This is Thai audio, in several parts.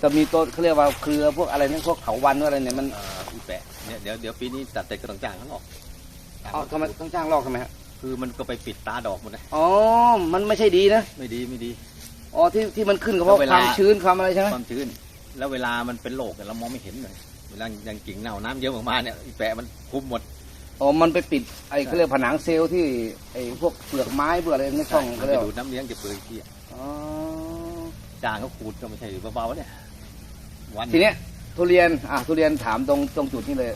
แต่มีต้นเขาเรียกว่าเครือพวกอะไรเนี่ยพวกเขาวันพวกอะไรเนี่ยมันเอ่ออีแปะเนี่ยเดี๋ยวเดี๋ยวปีนี้ตัดแต่กระต้องจ้างเขาออกเอาทำไมต้องจ้างลอกทำไมฮะคือมันก็ไปปิดตาดอกหมดเลยอ๋อ มันไม่ใช่ดีนะ ไม่ดีไม่ดี อ๋อที่ที่มันขึ้นก็เพราะเวคลาวามชื้นความอะไรใช่ไหมความชื้น แล้วเวลามันเป็นโรคเนี่ยเรามองไม่เห็นเลยเวลาอย่างกิ่งเน่าน้ำเยอะออกมาเนี่ยอีแปะมันคุมหมด อ๋อ มันไปปิดไอ้เขาเรียกผนังเซลล์ที่ไอ้พวกเปลือกไม้เปลือกอะไรในช่องมัเขานเรีไปยกดูว่าดน้ำเลี้ยงจะเปลือยที่อ๋อ จ้างเขาขูดก็ไม่ใช่เบาๆเนี่ยวันทีเนี้ยทุเรียนอะทุเรียนถามตรงตรงจุดนี้เลย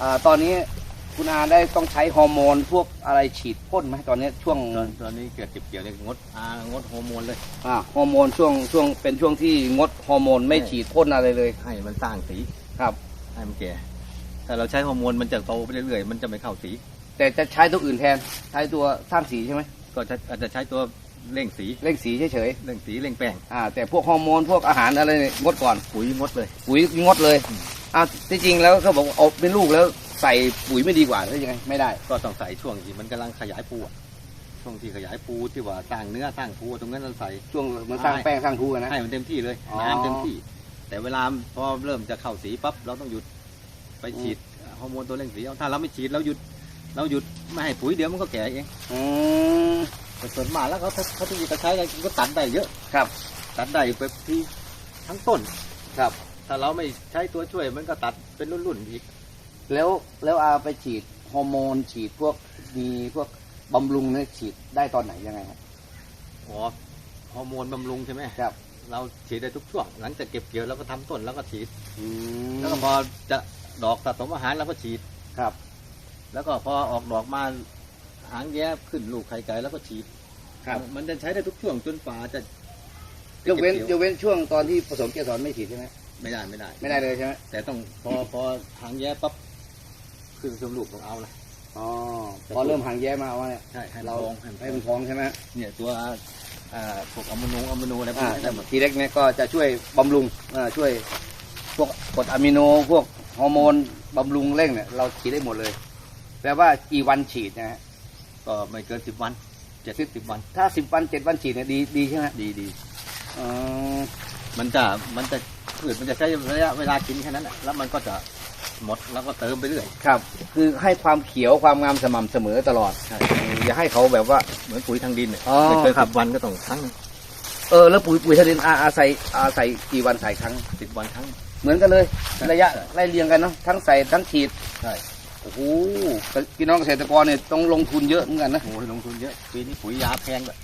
อ่าตอนนี้คุณอาได้ต้องใช้ฮอร์โมนพวกอะไรฉีดพ่นไหมตอนนี้ช่วงตอนตอนนี้เกิดเจ็บเกี่ยวเนี่ยงดอางดฮอร์โมนเลยอ่าฮอร์โมนช่วงช่วงเป็นช่วงที่งดฮอร์โมนไม่ใช่ฉีดพ่นอะไรเลยให้มันสร้างสีครับให้มันแก่ถ้าเราใช้ฮอร์โมนมันจะโตไปเรื่อยๆมันจะไม่เข้าสี แต่จะใช้ตัวอื่นแทนใช้ตัวสร้างสีใช่ไหมก็จะอาจจะใช้ตัว เร่งสีเร่งสีเฉยเร่งสีเร่งแป้งๆอ่าแต่พวกฮอร์โมนพวกอาหารอะไรเนี่ยงดก่อน ปุ๋ยงดเลย ปุ๋ยงดเลยอืมอ่าที่จริงแล้วเขาบอกว่าเอาเป็นลูกแล้วใส่ปุ๋ยไม่ดีกว่าหรือยังไงไม่ได้ ก็ต้องใส่ช่วงที่มันกำลังขยายปูอะช่วงที่ขยายปูที่ว่าสร้างเนื้อสร้างปูตรงนั้นเราใส่ ช่วงเหมือนสร้างใช่ แป้งสร้างทูกันนะ ให้มันเต็มที่เลยอ๋อน้ำเต็มที่ แต่เวลาพอเริ่มจะเข้าสีปั๊บเราต้องหยุดไปฉีดฮอร์โมนตัวเร่งสีเอาถ้าเราไม่ฉีดเราหยุด เราหยุดไม่ให้ปุ๋ยเดี๋ยวมันก็แก่เอง อืม แต่ส่วนมากแล้วเขาเขาที่จะใช้กันก็ตัดได้เยอะครับ ตัดได้ไปที่ทั้งต้นครับ ถ้าเราไม่ใช้ตัวช่วยมันก็ตัดเป็นรุ่นๆอีก แล้วแล้วอาไปฉีดฮอร์โมนฉีดพวกมีพวกบำรุงเนี่ยฉีดได้ตอนไหนยังไงครับอ๋อฮอร์โมนบำรุงใช่ไหมครับ เราฉีดได้ทุกช่วง หลังจากเก็บเกี่ยวเราก็ทำต้นแล้วก็ฉีดอืมแล้วก็พอจะดอกสะสมอาหารเราก็ฉีดครับ แล้วก็พอออกดอกมา หางแย้ขึ้นลูกไข่ไก่แล้วก็ฉีดครับมันจะใช้ได้ทุกช่วงจนฝ่าจะยกเว้นจะยกี่กเว้นช่วงตอนที่ผสมเกสรไม่ฉีดใช่ไหมไม่ได้ไม่ได้ ไม่ได้เลยใช่ไหมแต่ต้องพอพอหางแย้ปั๊บขึ้นชมลูกต้องเอาเลยอ๋อพอเริ่มหางแย้มาว่าเนี่ยใช่ให้เราเราลองให้ให้มัมันนท้องใช่ไหมเนี่ยตัวอ่าพวกอะมิโนอะมิโนอะไรพวกอ่านี้ได้หมดทีเล็กเนี่ยก็จะช่วยบำรุงอ่าช่วยพวกกรดอะมิโนพวกฮอร์โมนบำรุงเร่งเนี่ยเราฉีดได้หมดเลย แปลว่ากี่วันฉีดนะฮะ ก็ไม่เกินสิบวันเจ็ดสิบวัน ถ้าสิบวันเจ็ดวันฉีดเนี่ยดีดีใช่ไหมดีดีอ๋อมันจะมันจะพืชมันจะใช้ระยะเวลากินแค่นั้นน่ะแล้วมันก็จะหมดแล้วก็เติมไปเรื่อยครับ คือให้ความเขียวความงามสม่ำเสมอตลอดใช่อย่าให้เขาแบบว่าเหมือนปุ๋ยทางดินเนี่ยอ๋อไม่เกินครัสิบบวันก็ต้องครั้งเออแล้วปุ๋ยปุ๋ยทะเลนอาอาศัยอาศัยกี่วันใส่ครั้งสิบวันครั้ง เหมือนกันเลยใช่ระยะใช่ไล่เรียงกันเนาะทั้งใส่ทั้งฉีดใช่ โอ้โหพี่น้องเกษตรกรเนี่ยต้องลงทุนเยอะเหมือนกันนะโอ้ลงทุนเยอะปีนี้ปุ๋ยยาแพงแบบ